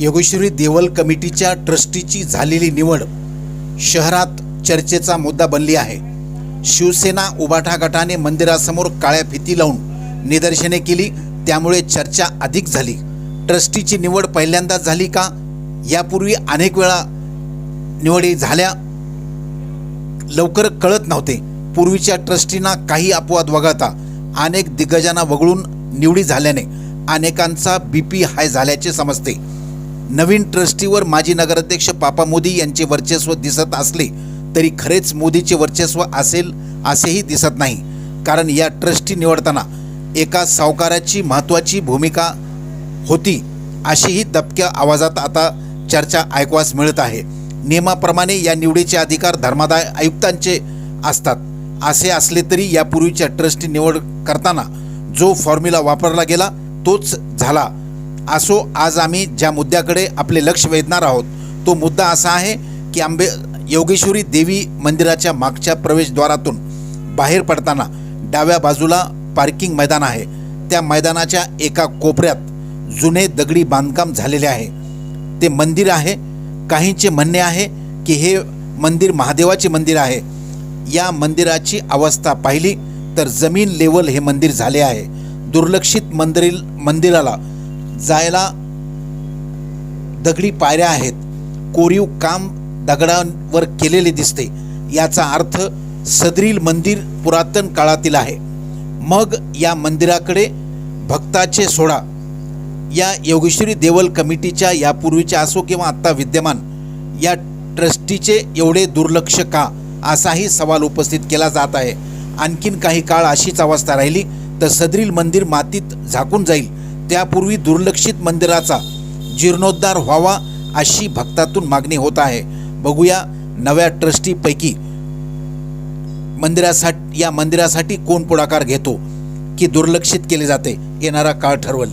योगेश्वरी देवल कमिटीच्या ट्रस्टीची झालेली निवड शहरात चर्चेचा मुद्दा बनली आहे. शिवसेना उबाठा गटाने मंदिरासमोर काळ्या फिती लावून निदर्शने केली त्यामुळे चर्चा अधिक झाली. ट्रस्टीची निवड पहिल्यांदाच झाली का? यापूर्वी अनेक वेळा निवडी झाल्या. लवकर कळत नव्हते. पूर्वीच्या ट्रस्टींना काही अपवाद वगळता अनेक दिग्गजांना वगळून निवडी झाल्याने अनेकांचा बी पी हाय झाल्याचे समजते. नवीन ट्रस्टीवर माजी नगराध्यक्ष पापा मोदी यांचे वर्चस्व दिसत असले तरी खरेच मोदीचे वर्चस्व असेल असेही दिसत नाही. कारण या ट्रस्टी निवडताना एका सावकाराची महत्त्वाची भूमिका होती अशीही दबक्या आवाजात आता चर्चा ऐकवास मिळत आहे. नियमाप्रमाणे या निवडीचे अधिकार धर्मादाय आयुक्तांचे असतात. असे असले तरी यापूर्वीच्या ट्रस्टी निवड करताना जो फॉर्म्युला वापरला गेला तोच झाला. असो आज आम्ही ज्या मुद्द्याकडे आपले लक्ष वेधणार आहोत तो मुद्दा असा आहे की आंबे योगेश्वरी देवी मंदिराच्या मागच्या प्रवेशद्वारातून बाहेर पडताना डाव्या बाजूला पार्किंग मैदान आहे. त्या मैदानाच्या एका कोपऱ्यात जुने दगडी बांधकाम झालेले आहे. ते मंदिर आहे. काहींचे म्हणणे आहे की हे मंदिर महादेवाचे मंदिर आहे. या मंदिराची अवस्था पाहिली तर जमीन लेवल हे मंदिर झाले आहे. दुर्लक्षित मंदिर मंदिराला जायला दगडी पायऱ्या आहेत. कोरीव काम दगडांवर केलेले दिसते. याचा अर्थ सदरील मंदिर पुरातन काळातील आहे. मग या मंदिराकडे भक्ताचे सोडा. या योगेश्वरी देवल कमिटीच्या यापूर्वीच्या असो किंवा आत्ता विद्यमान या ट्रस्टीचे एवढे दुर्लक्ष का असाही सवाल उपस्थित केला जात आहे. आणखीन काही काळ अशीच अवस्था राहिली तर सदरील मंदिर मातीत झाकून जाईल. त्यापूर्वी दुर्लक्षित मंदिराचा जीर्णोद्धार व्हावा अशी भक्तातून मागणी होत आहे. बघूया नव्या ट्रस्टीपैकी मंदिरासाठी या मंदिरासाठी कोण पुढाकार घेतो की दुर्लक्षित केले जाते येणारा काळ ठरवल.